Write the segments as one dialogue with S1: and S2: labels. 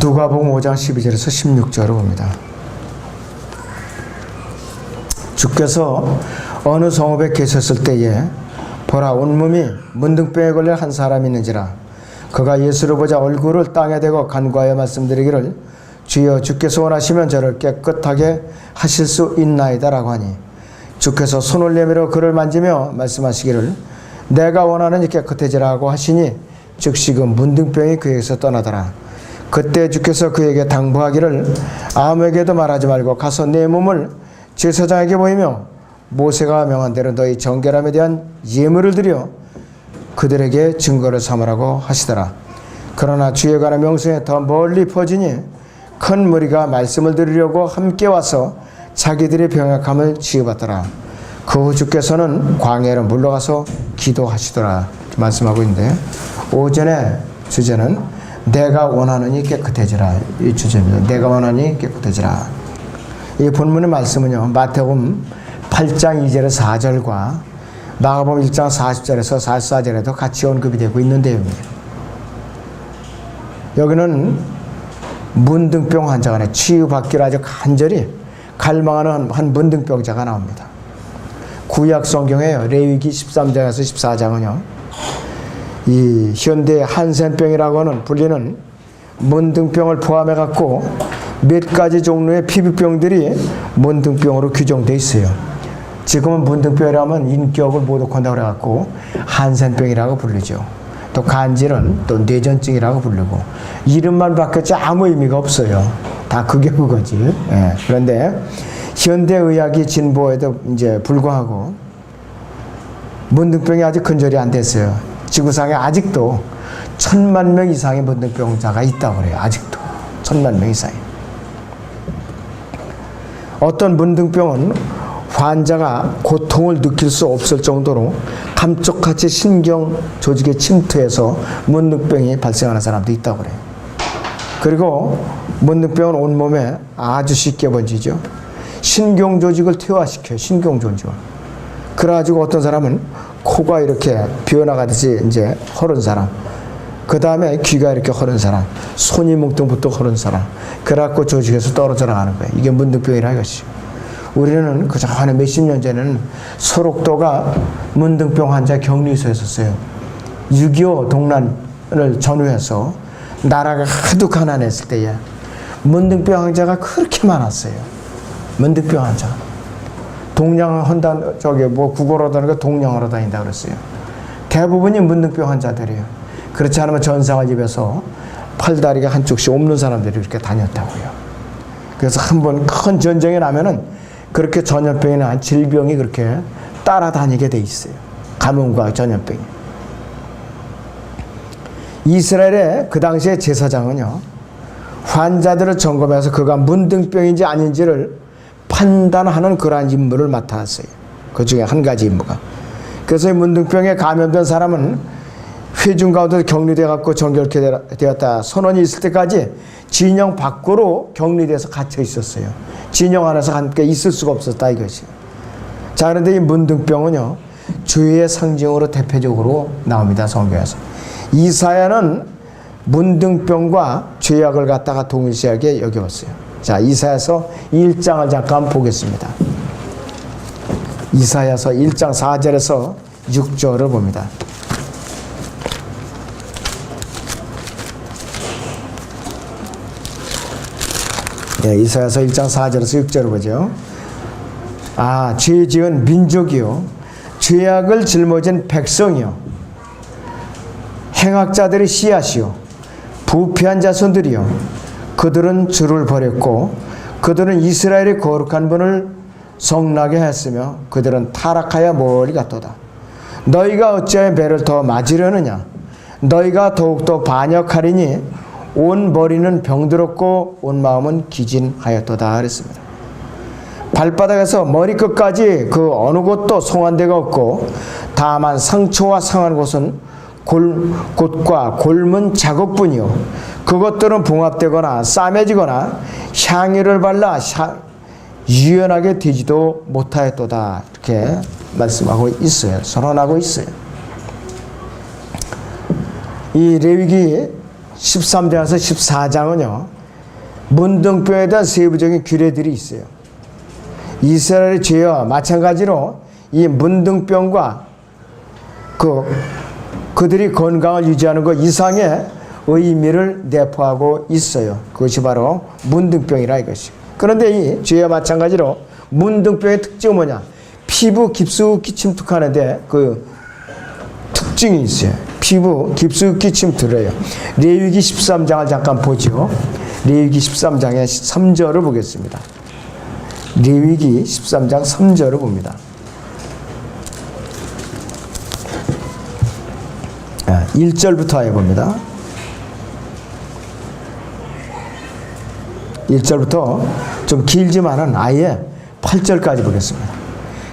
S1: 누가복음 5장 12절에서 16절을 봅니다. 주께서 어느 성읍에 계셨을 때에 보라 온몸이 문둥병에 걸려 한 사람이 있는지라 그가 예수를 보자 얼굴을 땅에 대고 간구하여 말씀드리기를 주여 주께서 원하시면 저를 깨끗하게 하실 수 있나이다라고 하니 주께서 손을 내밀어 그를 만지며 말씀하시기를 내가 원하는 깨끗해지라고 하시니 즉시 그 문둥병이 그에게서 떠나더라 그때 주께서 그에게 당부하기를 아무에게도 말하지 말고 가서 내 몸을 제사장에게 보이며 모세가 명한 대로 너희 정결함에 대한 예물을 드려 그들에게 증거를 삼으라고 하시더라. 그러나 주에 관한 명성에 더 멀리 퍼지니 큰 무리가 말씀을 들으려고 함께 와서 자기들의 병약함을 지어받더라. 그 후 주께서는 광야로 물러가서 기도하시더라. 말씀하고 있는데 오전에 주제는 내가 원하느니 깨끗해지라 이 주제입니다. 내가 원하니 깨끗해지라. 이 본문의 말씀은요 마태복음 8장 2절에서 4절과 마가복음 1장 40절에서 44절에도 같이 언급이 되고 있는 내용이에요. 여기는 문둥병 환자가 치유받기를 아주 간절히 갈망하는 한 문둥병자가 나옵니다. 구약 성경에요. 레위기 13장에서 14장은요. 이 현대 한센병이라고 하는 불리는 문둥병을 포함해 갖고 몇 가지 종류의 피부병들이 문둥병으로 규정돼 있어요. 지금은 문둥병이라면 인격을 모독한다고 그래갖고 한센병이라고 부르죠. 또 간질은 또 뇌전증이라고 부르고 이름만 바뀌었지 아무 의미가 없어요. 다 그게 그거지. 예. 그런데 현대 의학이 진보에도 이제 불구하고 문둥병이 아직 근절이 안 됐어요. 지구상에 아직도 천만 명 이상의 문둥병자가 있다고 그래요. 아직도 천만 명 이상이. 어떤 문둥병은 환자가 고통을 느낄 수 없을 정도로 감쪽같이 신경 조직에 침투해서 문둥병이 발생하는 사람도 있다고 그래요. 그리고 문둥병은 온몸에 아주 쉽게 번지죠. 신경 조직을 퇴화시켜요. 신경 조직을. 그래가지고 어떤 사람은 코가 이렇게 비어나가듯이 이제 허른 사람. 그 다음에 귀가 이렇게 허른 사람. 손이 뭉뚱부터 허른 사람. 그래갖고 조직에서 떨어져 나가는 거예요. 이게 문둥병이라 이것이. 우리는 그 전에 몇십 년 전에는 소록도가 문둥병 환자 격리소에 있었어요. 6.25 동란을 전후해서 나라가 하도 가난했을 때에 문둥병 환자가 그렇게 많았어요. 문둥병 환자. 동양 한다 저기 뭐 국어로 다니까 동양으로 다닌다 그랬어요. 대부분이 문둥병 환자들이에요. 그렇지 않으면 전상을 입에서 팔다리가 한쪽씩 없는 사람들이 이렇게 다녔다고요. 그래서 한 번 큰 전쟁이 나면은 그렇게 전염병이나 질병이 그렇게 따라다니게 돼 있어요. 가뭄과 전염병이. 이스라엘의 그 당시의 제사장은요, 환자들을 점검해서 그가 문둥병인지 아닌지를 판단하는 그러한 임무를 맡았어요. 그 중에 한 가지 임무가. 그래서 이 문둥병에 감염된 사람은 회중 가운데 격리돼 갖고 정결케 되었다 선언이 있을 때까지 진영 밖으로 격리돼서 갇혀 있었어요. 진영 안에서 함께 있을 수가 없었다 이것이. 자 그런데 이 문둥병은요 죄의 상징으로 대표적으로 나옵니다 성경에서. 이사야는 문둥병과 죄악을 갖다가 동일시하게 여겨왔어요. 자 이사야서 1장을 잠깐 보겠습니다. 이사야서 1장 4절에서 6절을 봅니다. 예, 이사야서 1장 4절에서 6절을 보죠. 아, 죄 지은 민족이요. 죄악을 짊어진 백성이요. 행악자들의 씨앗이요. 부패한 자손들이요. 그들은 주를 버렸고 그들은 이스라엘의 거룩한 분을 성나게 했으며 그들은 타락하여 멀리 갔도다. 너희가 어찌하여 배를 더 맞으려느냐? 너희가 더욱더 반역하리니 온 머리는 병들었고 온 마음은 기진하였도다 그랬습니다. 발바닥에서 머리끝까지 그 어느 곳도 송한 데가 없고 다만 상처와 상한 곳은 골, 곳과 골문 자국뿐이요. 그것들은 봉합되거나 싸매지거나 향유를 발라 샤, 유연하게 되지도 못하였도다. 이렇게 말씀하고 있어요. 선언하고 있어요. 이 레위기 13장에서 14장은요, 문둥병에 대한 세부적인 규례들이 있어요. 이스라엘의 죄와 마찬가지로 이 문둥병과 그 그들이 건강을 유지하는 것 이상의 의미를 내포하고 있어요. 그것이 바로 문둥병이라 이것이. 그런데 이 죄와 마찬가지로 문둥병의 특징은 뭐냐? 피부 깊숙이 침투하는데 그 특징이 있어요. 피부 깊숙이 침투를 해요. 레위기 13장을 잠깐 보죠. 레위기 13장의 3절을 보겠습니다. 레위기 13장 3절을 봅니다. 1절부터 해봅니다. 1절부터 좀 길지만은 아예 8절까지 보겠습니다.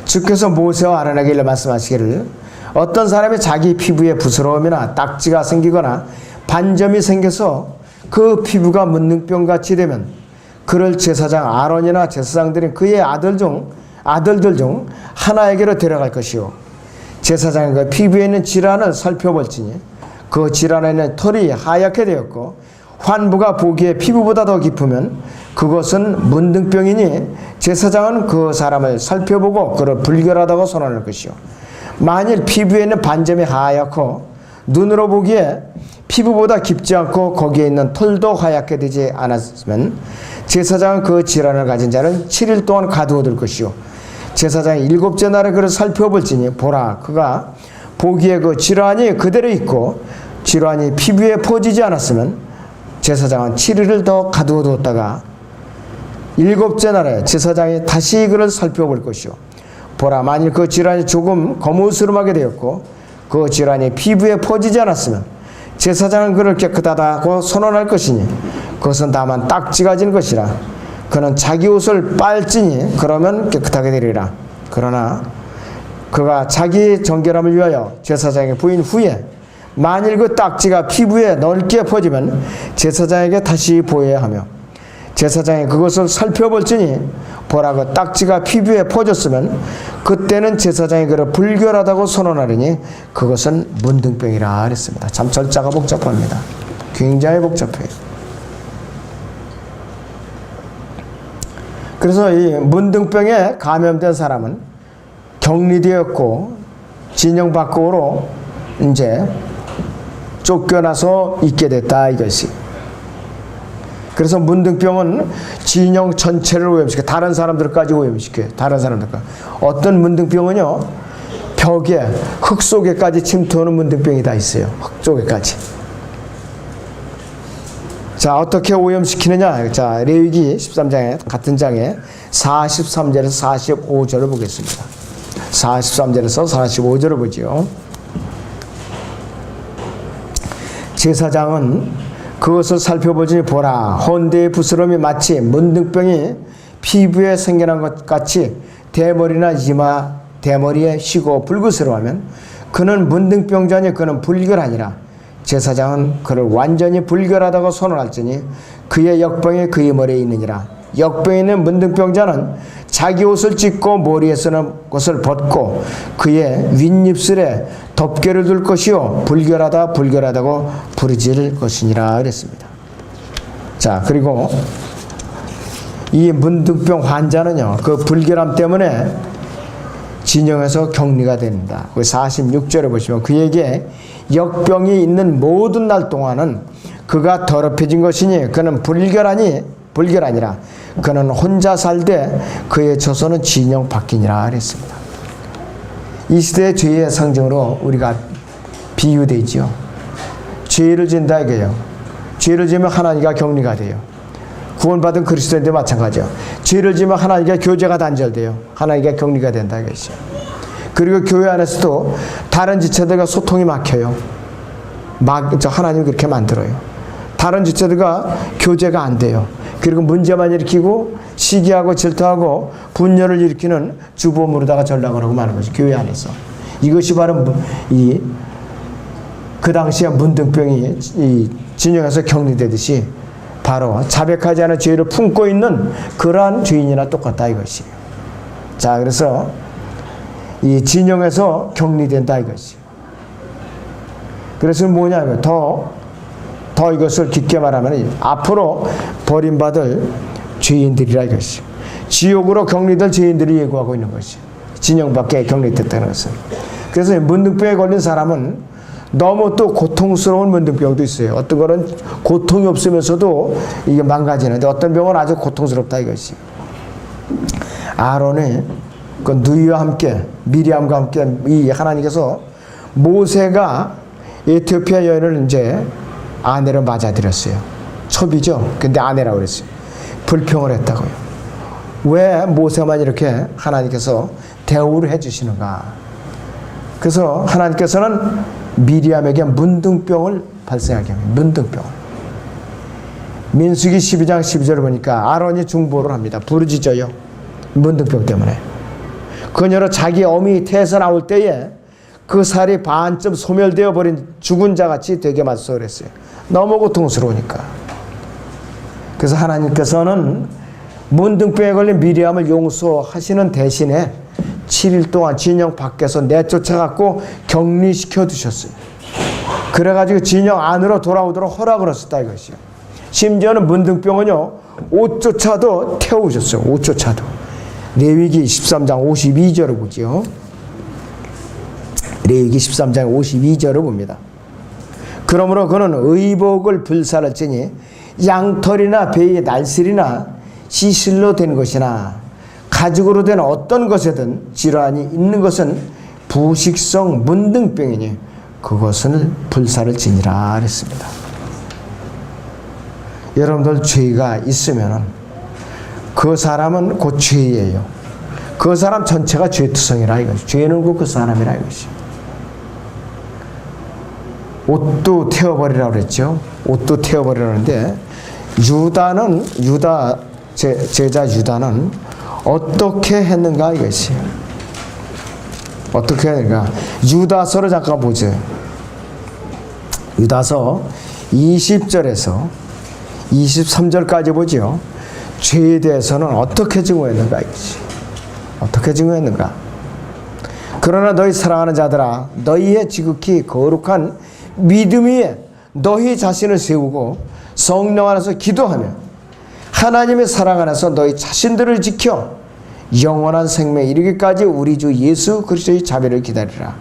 S1: 주께서 모세와 아론에게 일러 말씀하시기를 어떤 사람이 자기 피부에 부스러움이나 딱지가 생기거나 반점이 생겨서 그 피부가 문둥병같이 되면 그를 제사장 아론이나 제사장들이 그의 아들 중 아들들 중 하나에게로 데려갈 것이요 제사장이 그 피부에 있는 질환을 살펴볼지니 그 질환에 있는 털이 하얗게 되었고 환부가 보기에 피부보다 더 깊으면 그것은 문둥병이니 제사장은 그 사람을 살펴보고 그를 불결하다고 선언할 것이요 만일 피부에 있는 반점이 하얗고 눈으로 보기에 피부보다 깊지 않고 거기에 있는 털도 하얗게 되지 않았으면 제사장은 그 질환을 가진 자를 7일 동안 가두어 둘 것이요 제사장이 일곱째 날에 그를 살펴볼지니 보라 그가 보기에 그 질환이 그대로 있고 질환이 피부에 퍼지지 않았으면 제사장은 7일을 더 가두어 두었다가 일곱째 날에 제사장이 다시 그를 살펴볼 것이요. 보라 만일 그 질환이 조금 거무스름하게 되었고 그 질환이 피부에 퍼지지 않았으면 제사장은 그를 깨끗하다고 선언할 것이니 그것은 다만 딱지가 진 것이라 그는 자기 옷을 빨지니 그러면 깨끗하게 되리라 그러나 그가 자기 정결함을 위하여 제사장에게 부인 후에 만일 그 딱지가 피부에 넓게 퍼지면 제사장에게 다시 보여야 하며 제사장이 그것을 살펴볼지니 보라 그 딱지가 피부에 퍼졌으면 그때는 제사장이 그를 불결하다고 선언하리니 그것은 문둥병이라 그랬습니다. 참 절차가 복잡합니다. 굉장히 복잡해요. 그래서 이 문둥병에 감염된 사람은 격리되었고 진영 밖으로 이제 쫓겨나서 있게 됐다 이것이. 그래서 문둥병은 진영 전체를 오염시켜 다른 사람들까지 오염시켜요. 다른 사람들까지. 어떤 문둥병은요 벽에 흙 속에까지 침투하는 문둥병이 다 있어요. 흙 속에까지. 자 어떻게 오염시키느냐? 자 레위기 13장에 같은 장에 43절에서 45절을 보겠습니다. 43절에서 45절을 보죠. 제사장은 그것을 살펴보지 보라 혼대의 부스럼이 마치 문둥병이 피부에 생겨난 것 같이 대머리나 이마 대머리에 쉬고 불구스러워하면 그는 문둥병자니 그는 불결하니라 제사장은 그를 완전히 불결하다고 선언할지니 그의 역병이 그의 머리에 있느니라 역병에 있는 문둥병자는 자기 옷을 찢고 머리에 쓰는 것을 벗고 그의 윗입술에 덮개를 둘 것이요 불결하다 불결하다고 부르질 것이니라 그랬습니다. 자 그리고 이 문둥병 환자는요 그 불결함 때문에 진영에서 격리가 됩니다. 그 46절에 보시면 그에게 역병이 있는 모든 날 동안은 그가 더럽혀진 것이니 그는 불결하니 불결하니라 그는 혼자 살되 그의 처소는 진영 바뀌니라 그랬습니다. 이 시대의 죄의 상징으로 우리가 비유되지요. 죄를 진다 이거예요. 죄를 지면 하나님과 격리가 돼요. 구원받은 그리스도인들 마찬가지요. 죄를 지면 하나님과 교제가 단절돼요. 하나님과 격리가 된다 이것이요. 그리고 교회 안에서도 다른 지체들과 소통이 막혀요. 막, 저 하나님 그렇게 만들어요. 다른 지체들과 교제가 안 돼요. 그리고 문제만 일으키고 시기하고 질투하고 분열을 일으키는 주범으로다가 전락을 하고 마는 거죠. 교회 안에서. 이것이 바로 이 그 당시에 문둥병이 이 진영에서 격리되듯이 바로 자백하지 않은 죄를 품고 있는 그러한 죄인이나 똑같다 이것이. 자, 그래서 이 진영에서 격리된다 이것이. 그래서 뭐냐면 더, 더더 이것을 깊게 말하면 앞으로 버림받을 죄인들이라 이것이. 지옥으로 격리될 죄인들이 예고하고 있는 것이. 진영 밖에 격리됐다는 것은. 그래서 문둥병에 걸린 사람은 너무 또 고통스러운 문둥병도 있어요. 어떤 거는 고통이 없으면서도 이게 망가지는데 어떤 병은 아주 고통스럽다 이것이. 아론의 그 누이와 함께 미리암과 함께 이 하나님께서 모세가 에티오피아 여인을 이제 아내로 맞아들였어요. 첩이죠. 근데 아내라고 그랬어요. 불평을 했다고요. 왜 모세만 이렇게 하나님께서 대우를 해주시는가? 그래서 하나님께서는 미리암에게 문둥병을 발생하게 합니다. 문둥병. 민수기 12장 12절을 보니까 아론이 중보를 합니다. 부르짖어요. 문둥병 때문에. 그녀로 자기 어미 태에서 나올 때에 그 살이 반쯤 소멸되어 버린 죽은 자 같이 되게 맞서 그랬어요. 너무 고통스러우니까. 그래서 하나님께서는 문둥병에 걸린 미리암을 용서하시는 대신에 7일 동안 진영 밖에서 내쫓아갖고 격리시켜 두셨어요. 그래가지고 진영 안으로 돌아오도록 허락을 하셨다 이것이요. 심지어는 문둥병은요 옷조차도 태우셨어요. 옷조차도. 레위기 13장 52절을 보죠. 레위기 13장 52절을 봅니다. 그러므로 그는 의복을 찌니 양털이나 배의 날슬이나 시실로 된 것이나 가죽으로 된 어떤 것에든 질환이 있는 것은 부식성 문둥병이니 그것은 불사를 지니라 그랬습니다. 여러분들 죄가 있으면은 그 사람은 곧 죄예요. 그 사람 전체가 죄투성이라 이거죠. 죄는 곧그 사람이라 이것이. 옷도 태워버리라 그랬죠. 옷도 태워버리라는데 유다는 유다 제, 제자 유다는 어떻게 했는가 이것이. 어떻게 했는가. 유다서를 잠깐 보죠. 유다서 20절에서 23절까지 보죠. 죄에 대해서는 어떻게 증오했는가 이것이. 어떻게 증오했는가. 그러나 너희 사랑하는 자들아 너희의 지극히 거룩한 믿음 위에 너희 자신을 세우고 성령 안에서 기도하며 하나님의 사랑 안에서 너희 자신들을 지켜 영원한 생명에 이르기까지 우리 주 예수 그리스도의 자비를 기다리라.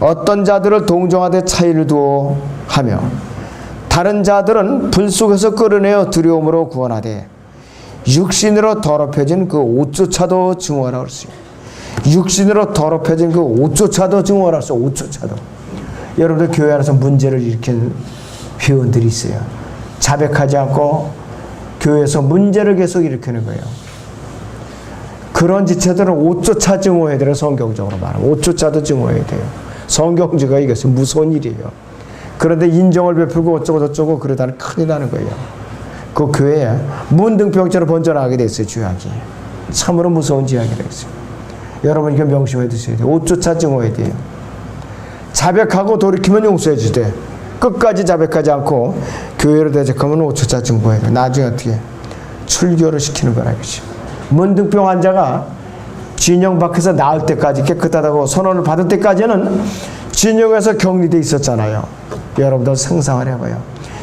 S1: 어떤 자들을 동정하되 차이를 두어 하며 다른 자들은 불 속에서 끌어내어 두려움으로 구원하되 육신으로 더럽혀진 그 옷조차도 증오하라 그랬어요. 육신으로 더럽혀진 그 옷조차도 증오하라 그랬어요. 옷조차도. 여러분들 교회 안에서 문제를 일으킨 회원들이 있어요. 자백하지 않고 교회에서 문제를 계속 일으키는 거예요. 그런 지체들은 옷조차 증오해야 돼요. 성경적으로 말하면. 옷조차도 증오해야 돼요. 성경지가 이것은 무서운 일이에요. 그런데 인정을 베풀고 어쩌고 저쩌고 그러다는 큰일 나는 거예요. 그 교회에 문둥병처럼 번져나가게 됐어요. 주약이. 참으로 무서운 지약이라 했어요. 여러분 이거 명심해 두셔야 돼요. 옷조차 증오해야 돼요. 자백하고 돌이키면 용서해 주되 끝까지 자백하지 않고 교회로 대적하면 옷조차 증오해야 돼요. 나중에 어떻게 출교를 시키는 거라 이거죠. 문둥병 환자가 진영 밖에서 나을 때까지 깨끗하다고 선언을 받을 때까지는 진영에서 격리돼 있었잖아요. 여러분들 상상을 해봐요.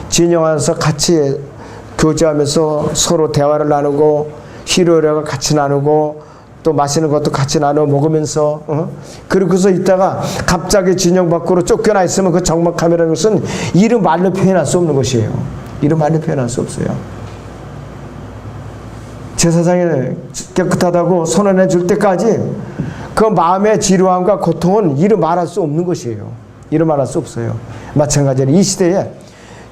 S1: 진영 안에서 같이 교제하면서 서로 대화를 나누고 희로애락을 같이 나누고 또 마시는 것도 같이 나눠 먹으면서 어? 그러고서 있다가 갑자기 진영 밖으로 쫓겨나 있으면 그 적막함이라는 것은 이름 말로 표현할 수 없는 것이에요. 이름 말로 표현할 수 없어요. 제사장이 깨끗하다고 선언해 줄 때까지 그 마음의 지루함과 고통은 이루 말할 수 없는 것이에요. 이루 말할 수 없어요. 마찬가지로 이 시대에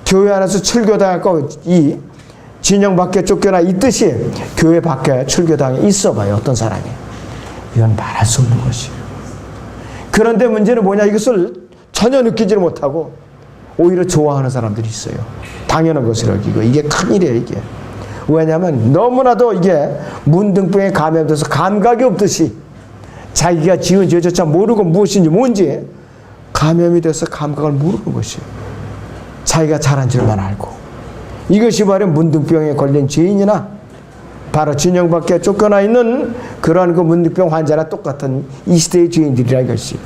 S1: 교회 안에서 출교당하고 이 진영 밖에 쫓겨나 있듯이 교회 밖에 출교당에 있어 봐요. 어떤 사람이. 이건 말할 수 없는 것이에요. 그런데 문제는 뭐냐. 이것을 전혀 느끼지를 못하고 오히려 좋아하는 사람들이 있어요. 당연한 것을 여기고. 이게 큰일이에요, 이게. 왜냐하면 너무나도 이게 문둥병에 감염돼서 감각이 없듯이 자기가 지은 죄조차 모르고 무엇인지 뭔지 감염이 돼서 감각을 모르는 것이에요. 자기가 잘한 줄만 알고. 이것이 바로 문둥병에 걸린 죄인이나 바로 진영 밖에 쫓겨나 있는 그러한 그 문둥병 환자나 똑같은 이 시대의 죄인들이라 이것이.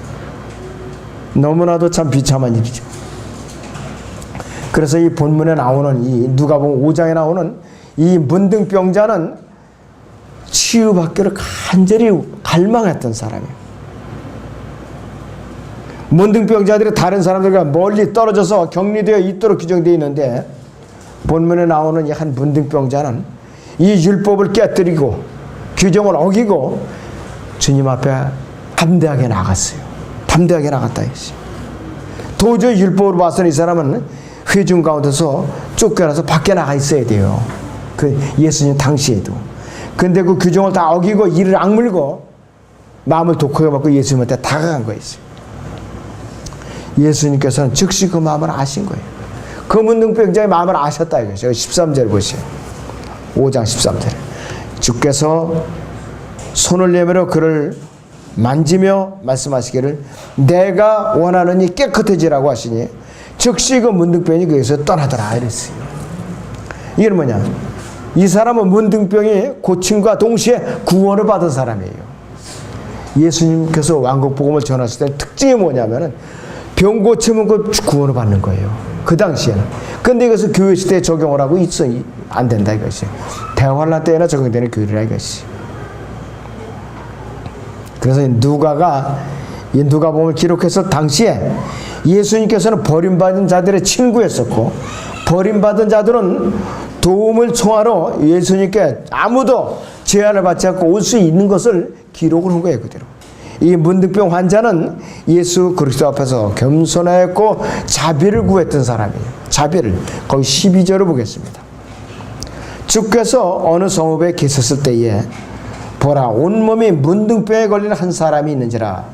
S1: 너무나도 참 비참한 일이죠. 그래서 이 본문에 나오는 이 누가복음 5장에 나오는 이 문둥병자는 치유받기를 간절히 갈망했던 사람이에요. 문둥병자들이 다른 사람들과 멀리 떨어져서 격리되어 있도록 규정되어 있는데 본문에 나오는 이 한 문둥병자는 이 율법을 깨뜨리고 규정을 어기고 주님 앞에 담대하게 나갔어요. 담대하게 나갔다 이거지. 도저히 율법으로 봐서는 이 사람은 회중 가운데서 쫓겨나서 밖에 나가 있어야 돼요. 그 예수님 당시에도. 근데 그 규정을 다 어기고 이를 악물고 마음을 독하게 먹고 예수님한테 다가간 거였어요. 예수님께서는 즉시 그 마음을 아신 거예요. 그 문둥병자의 마음을 아셨다 이거죠. 13절 보세요. 5장 13절. 주께서 손을 내밀어 그를 만지며 말씀하시기를 내가 원하느니 깨끗해지라고 하시니 즉시 그 문둥병이 거기서 떠나더라 이랬어요. 이게 뭐냐? 이 사람은 문둥병이 고침과 동시에 구원을 받은 사람이에요. 예수님께서 왕국 복음을 전하실 때 특징이 뭐냐면은 병 고치면 그 구원을 받는 거예요. 그 당시에는. 근데 이것을 교회 시대에 적용을 하고 있어 안 된다 이것이. 대환란 때에나 적용되는 교리라 이것이. 그래서 이 누가가 이 누가복음을 기록했을 당시에 예수님께서는 버림받은 자들의 친구였었고 버림받은 자들은 도움을 청하러 예수님께 아무도 제한을 받지 않고 올 수 있는 것을 기록을 한 거예요 그대로. 이 문득병 환자는 예수 그리스도 앞에서 겸손하였고 자비를 구했던 사람이에요. 자비를 거기 12절을 보겠습니다. 주께서 어느 성읍에 계셨을 때에 보라 온몸이 문둥병에 걸린 한 사람이 있는지라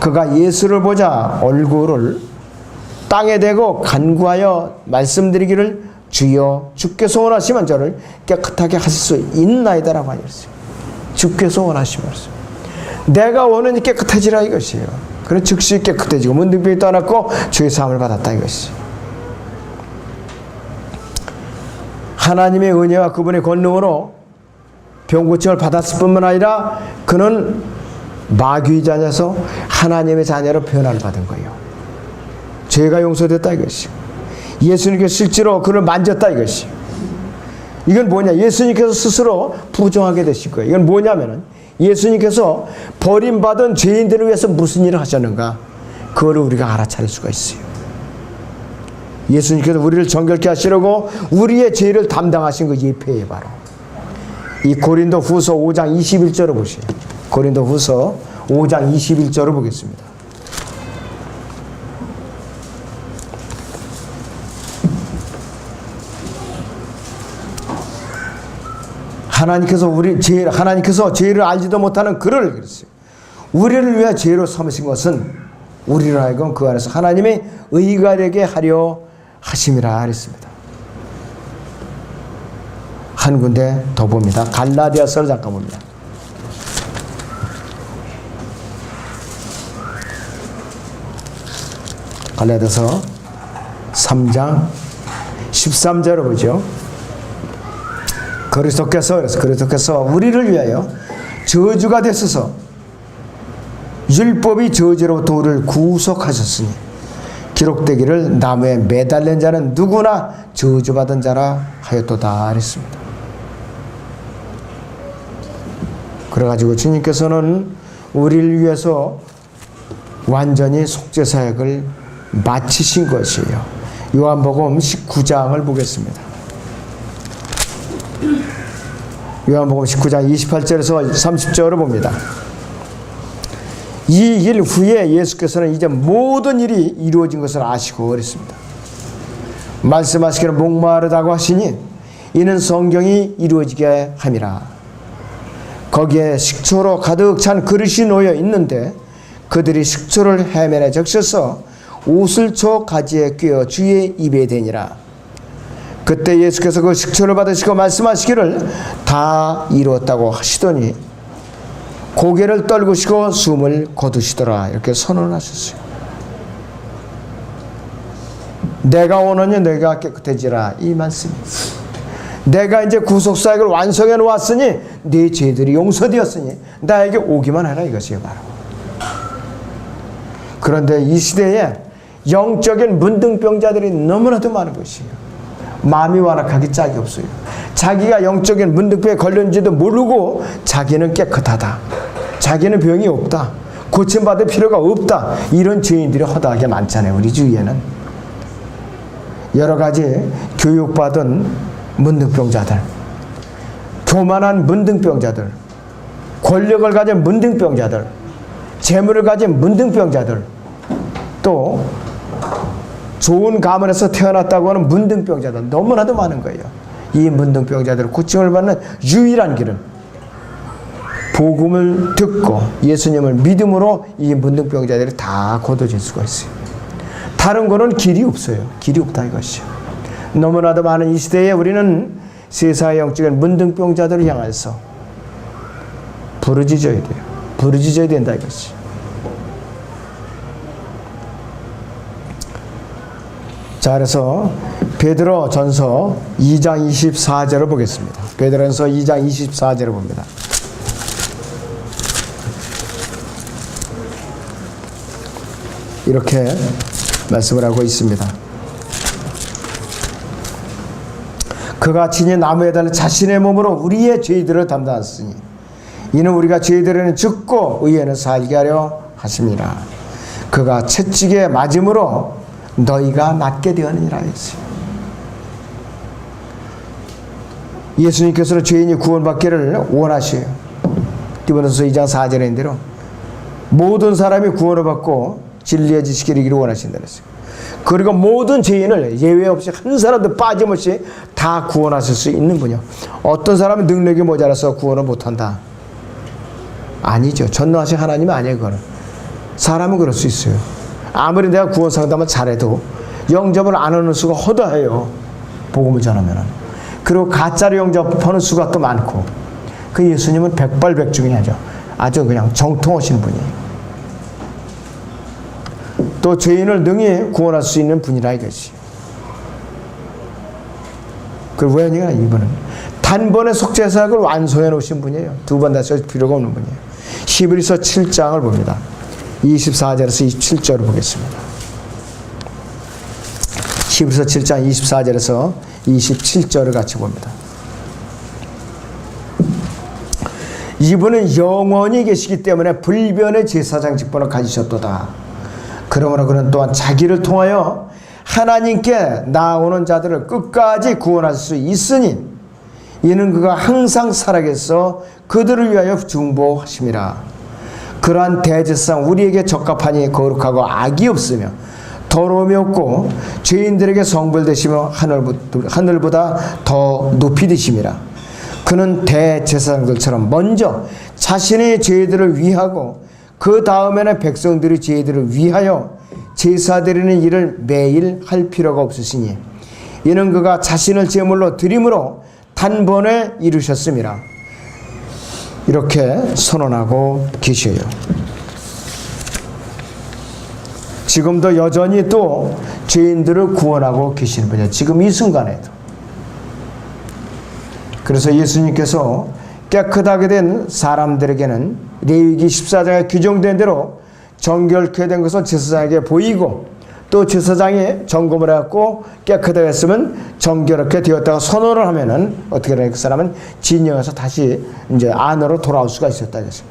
S1: 그가 예수를 보자 얼굴을 땅에 대고 간구하여 말씀드리기를 주여 주께서 원하시면 저를 깨끗하게 하실 수 있나이다라고 하셨어요. 주께서 원하시면서 내가 원하니 깨끗해지라 이것이에요. 그래 즉시 깨끗해지고 문둥병이 떠났고 주의 사함을 받았다 이것이. 하나님의 은혜와 그분의 권능으로 병고침을 받았을 뿐만 아니라 그는 마귀의 자녀서 하나님의 자녀로 변화를 받은 거예요. 죄가 용서됐다 이것이. 예수님께서 실제로 그를 만졌다 이것이. 이건 뭐냐? 예수님께서 스스로 부정하게 되실 거예요. 이건 뭐냐면은 예수님께서 버림받은 죄인들을 위해서 무슨 일을 하셨는가? 그거를 우리가 알아차릴 수가 있어요. 예수님께서 우리를 정결케 하시려고 우리의 죄를 담당하신 그 예표예요, 바로. 이 고린도 후서 5장 21절을 보시요. 고린도 후서 5장 21절을 보겠습니다. 하나님께서 우리 죄 하나님께서 죄를 알지도 못하는 그를 그랬어요. 우리를 위해 죄로 삼으신 것은 우리를 하여금 그 안에서 하나님의 의가 되게 하려 하심이라 그랬습니다. 한 군데 더 봅니다. 갈라디아서를 잠깐 봅니다. 갈라디아서 3장 13절을 보죠. 그리스도께서 그래서 그리스도께서 우리를 위하여 저주가 됐어서 율법이 저주로부터 우리를 구속하셨으니 기록되기를 나무에 매달린 자는 누구나 저주받은 자라 하였도다 그랬습니다. 그래가지고 주님께서는 우리를 위해서 완전히 속죄 사역을 마치신 것이에요. 요한복음 19장을 보겠습니다. 요한복음 19장 28절에서 30절을 봅니다. 이 일 후에 예수께서는 이제 모든 일이 이루어진 것을 아시고 그랬습니다. 말씀하시기를 목마르다고 하시니 이는 성경이 이루어지게 함이라. 거기에 식초로 가득 찬 그릇이 놓여 있는데 그들이 식초를 해면에 적셔서 오슬초 가지에 꿰어 주의 입에 대니라. 그때 예수께서 그 식초를 받으시고 말씀하시기를 다 이루었다고 하시더니 고개를 떨구시고 숨을 거두시더라 이렇게 선언하셨어요. 내가 원하니 내가 깨끗해지라 이 말씀이 내가 이제 구속 사역을 완성해 놓았으니 네 죄들이 용서되었으니 나에게 오기만 해라 이것이에요 바로 그런데 이 시대에 영적인 문둥병자들이 너무나도 많은 것이에요. 마음이 완악하기 짝이 없어요. 자기가 영적인 문둥병에 걸렸는지도 모르고 자기는 깨끗하다. 자기는 병이 없다. 고침받을 필요가 없다. 이런 죄인들이 허다하게 많잖아요. 우리 주위에는. 여러 가지 교육받은 문둥병자들, 교만한 문둥병자들, 권력을 가진 문둥병자들, 재물을 가진 문둥병자들, 또 좋은 가문에서 태어났다고 하는 문둥병자들 너무나도 많은 거예요. 이 문둥병자들 고침을 받는 유일한 길은 복음을 듣고 예수님을 믿음으로 이 문둥병자들이 다 거둬질 수가 있어요. 다른 거는 길이 없어요. 길이 없다 이것이요. 너무나도 많은 이 시대에 우리는 세상의 영적인 문둥병자들을 향해서 부르짖어야 돼요. 부르짖어야 된다 이것이. 자, 그래서 베드로 전서 2장 24절을 보겠습니다. 베드로 전서 2장 24절을 봅니다. 이렇게 말씀을 하고 있습니다. 그가 친히 나무에 달려 자신의 몸으로 우리의 죄들을 담당하였으니 이는 우리가 죄들에는 죽고 의에는 살게 하려 하심이라. 그가 채찍에 맞음으로 너희가 낫게 되었느니라 했어요. 예수님께서는 죄인이 구원받기를 원하셔요. 디모데서 2장 4절에 대로 모든 사람이 구원을 받고 진리의 지식을 이기를 원하신다 그랬어요. 그리고 모든 죄인을 예외 없이 한 사람도 빠짐없이 다 구원하실 수 있는 분이요. 어떤 사람은 능력이 모자라서 구원을 못한다. 아니죠. 전능하신 하나님이 아니에요. 그거는. 사람은 그럴 수 있어요. 아무리 내가 구원 상담을 잘해도 영접을 안 하는 수가 허다해요. 복음을 전하면은. 그리고 가짜로 영접하는 수가 또 많고. 그 예수님은 백발백중이죠. 아주 그냥 정통하신 분이에요. 또 죄인을 능히 구원할 수 있는 분이라 이것이. 그 왜냐 이분은 단번에 속죄사역을 완성해 놓으신 분이에요. 두 번 다시 할 필요가 없는 분이에요. 히브리서 7장을 봅니다. 24절에서 27절을 보겠습니다. 히브리서 7장 24절에서 27절을 같이 봅니다. 이분은 영원히 계시기 때문에 불변의 제사장 직분을 가지셨도다. 그러므로 그는 또한 자기를 통하여 하나님께 나오는 자들을 끝까지 구원할 수 있으니 이는 그가 항상 살아계서 그들을 위하여 중보하심이라. 그러한 대제상 우리에게 적합하니 거룩하고 악이 없으며 더러움이 없고 죄인들에게 성불 되시며 하늘보다 더 높이 되심이라. 그는 대제사장들처럼 먼저 자신의 죄들을 위하고 그 다음에는 백성들의 죄들을 위하여 제사 드리는 일을 매일 할 필요가 없으시니 이는 그가 자신을 제물로 드림으로 단번에 이루셨습니다. 이렇게 선언하고 계셔요. 지금도 여전히 또 죄인들을 구원하고 계시는 분이에요. 지금 이 순간에도. 그래서 예수님께서 깨끗하게 된 사람들에게는 레위기 14장에 규정된 대로 정결케 된 것은 제사장에게 보이고 또 제사장이 점검을 해갖고 깨끗하게 했으면 정결하게 되었다가 선언을 하면은 어떻게 되나 그 사람은 진영에서 다시 이제 안으로 돌아올 수가 있었다 그랬어요.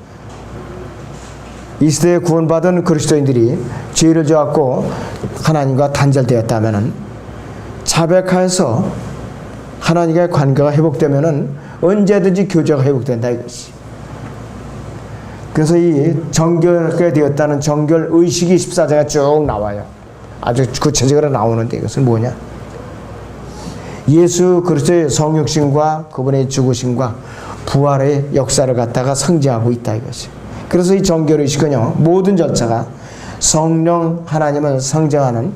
S1: 이 시대에 구원받은 그리스도인들이 죄를 지었고 하나님과 단절되었다면은 자백하여서 하나님과의 관계가 회복되면은 언제든지 교제가 회복된다 이것이. 그래서 이 정결하게 되었다는 정결 의식이 14장에 쭉 나와요. 아주 구체적으로 나오는데 이것은 뭐냐? 예수 그리스도의 성육신과 그분의 죽으심과 부활의 역사를 갖다가 상징하고 있다 이것이. 그래서 이 정결 의식은요 모든 절차가 성령 하나님을 상징하는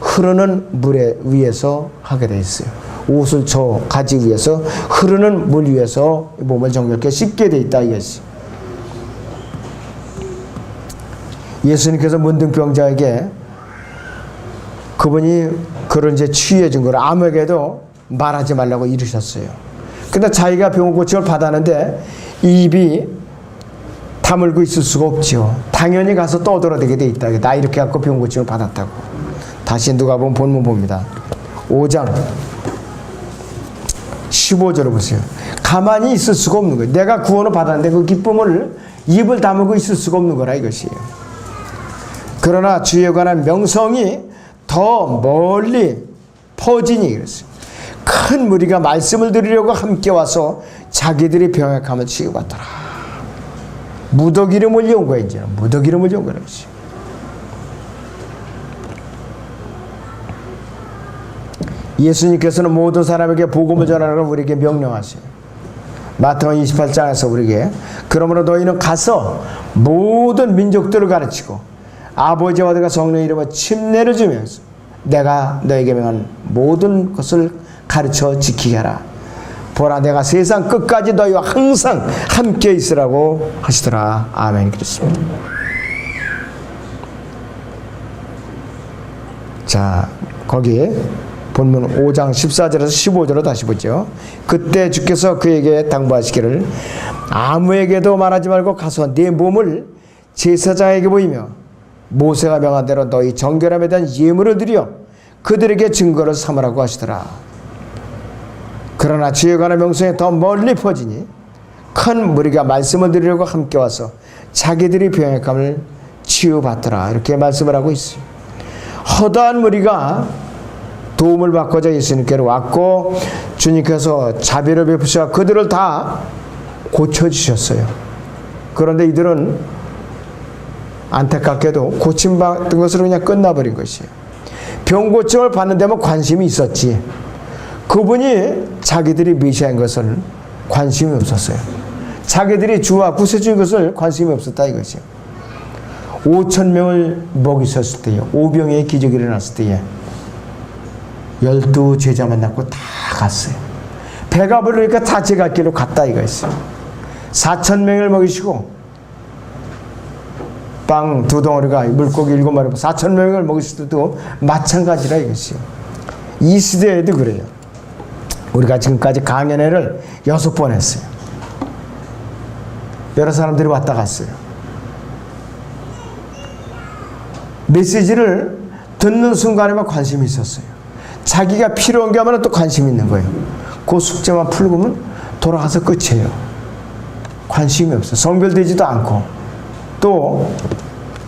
S1: 흐르는 물에 위에서 하게 돼 있어요. 옷을 저 가지 위에서 흐르는 물 위에서 몸을 정결케 씻게 돼 있다 이것이. 예수님께서 문둥병자에게 그분이 그런 이제 취해진 걸 아무에게도 말하지 말라고 이르셨어요. 근데 자기가 병 고침을 받았는데 입이 다물고 있을 수가 없죠. 당연히 가서 떠들어대게 돼 있다. 나 이렇게 갖고 병 고침을 받았다고. 다시 누가 보면 본문 봅니다. 5장 15절을 보세요. 가만히 있을 수가 없는 거예요. 내가 구원을 받았는데 그 기쁨을 입을 다물고 있을 수가 없는 거라 이것이에요. 그러나 주에 관한 명성이 더 멀리 퍼지니 그랬어요. 큰 무리가 말씀을 들으려고 함께 와서 자기들이 병약함을 치유받더라. 무더기를 몰려온 거야 이제 무더기를 몰려온 거라 그지. 예수님께서는 모든 사람에게 복음을 전하라고 우리에게 명령하세요. 마태복음 28장에서 우리에게 그러므로 너희는 가서 모든 민족들을 가르치고 아버지와 아들과 성령의 이름으로 침례를 주면서 내가 너에게 명한 모든 것을 가르쳐 지키게 하라. 보라 내가 세상 끝까지 너희와 항상 함께 있으라고 하시더라. 아멘. 그렇습니다. 자, 거기 본문 5장 14절에서 15절로 다시 보죠. 그때 주께서 그에게 당부하시기를 아무에게도 말하지 말고 가서 네 몸을 제사장에게 보이며 모세가 명한 대로 너희 정결함에 대한 예물을 드려 그들에게 증거를 삼으라고 하시더라. 그러나 관한 명성이 더 멀리 퍼지니 큰 무리가 말씀을 들으려고 함께 와서 자기들이 병약함을 치유받더라. 이렇게 말씀을 하고 있어요. 허다한 무리가 도움을 받고자 예수님께로 왔고 주님께서 자비를 베푸셔 그들을 다 고쳐주셨어요. 그런데 이들은 안타깝게도 고침받은 것으로 그냥 끝나버린 것이에요. 병고침을 받는 데만 관심이 있었지. 그분이 자기들이 메시아인 것을 관심이 없었어요. 자기들이 주와 구세주인 것을 관심이 없었다 이것이요. 5천 명을 먹이셨을 때요. 오병의 기적이 일어났을 때에 열두 제자 만났고 다 갔어요. 배가 부르니까 다 제갈길로 갔다 이거였어요. 4천 명을 먹이시고 빵 두 덩어리가 물고기 일곱 마리 4천 명을 먹이실 때도 마찬가지라 이것이요. 이 시대에도 그래요. 우리가 지금까지 강연회를 여섯 번 했어요. 여러 사람들이 왔다 갔어요. 메시지를 듣는 순간에만 관심이 있었어요. 자기가 필요한 게 하면 또 관심 있는 거예요. 그 숙제만 풀고면 돌아가서 끝이에요. 관심이 없어. 성별되지도 않고 또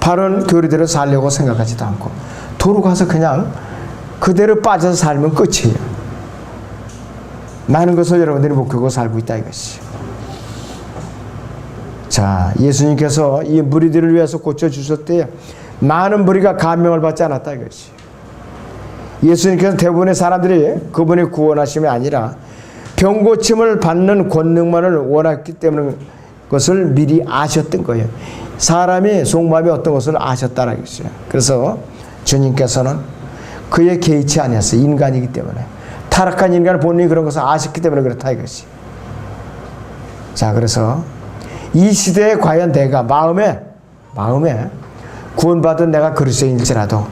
S1: 바른 교리대로 살려고 생각하지도 않고 도로 가서 그냥 그대로 빠져서 살면 끝이에요. 많은 것을 여러분들이 목표고 살고 있다 이것이. 자, 예수님께서 이 무리들을 위해서 고쳐 주셨대요. 많은 무리가 감명을 받지 않았다 이것이. 예수님께서 대부분의 사람들이 그분의 구원하심이 아니라 병고침을 받는 권능만을 원했기 때문에 것을 미리 아셨던 거예요. 사람이 속마음이 어떤 것을 아셨다는 것이요. 그래서 주님께서는 그의 개의치 아니었어요. 인간이기 때문에. 타락한 인간의 본인이 그런 것을 아셨기 때문에 그렇다 이것이. 자, 그래서 이 시대에 과연 내가 마음에 마음에 구원받은 내가 그리스도인일지라도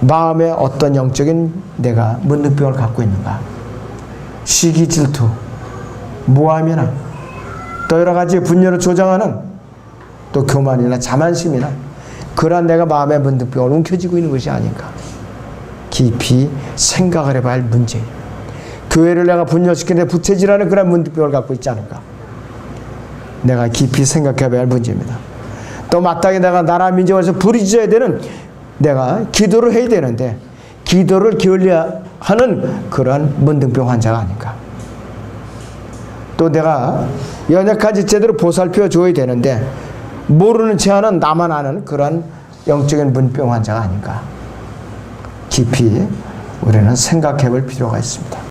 S1: 마음에 어떤 영적인 내가 문득병을 갖고 있는가? 시기 질투, 모함이나 또 여러 가지 분열을 조장하는 또 교만이나 자만심이나 그러한 내가 마음의 문득병을 움켜쥐고 있는 것이 아닌가? 깊이 생각을 해봐야 할 문제예요. 교회를 내가 분열시키는데 부채질하는 그런 문득병을 갖고 있지 않은가? 내가 깊이 생각해봐야 할 문제입니다. 또 마땅히 내가 나라 민족에서 부르짖어야 되는 내가 기도를 해야 되는데 기도를 게을리하는 그러한 문둥병 환자가 아닌가. 또 내가 연약한지 제대로 보살펴 줘야 되는데 모르는 채 하는 나만 아는 그러한 영적인 문병 환자가 아닌가. 깊이 우리는 생각해 볼 필요가 있습니다.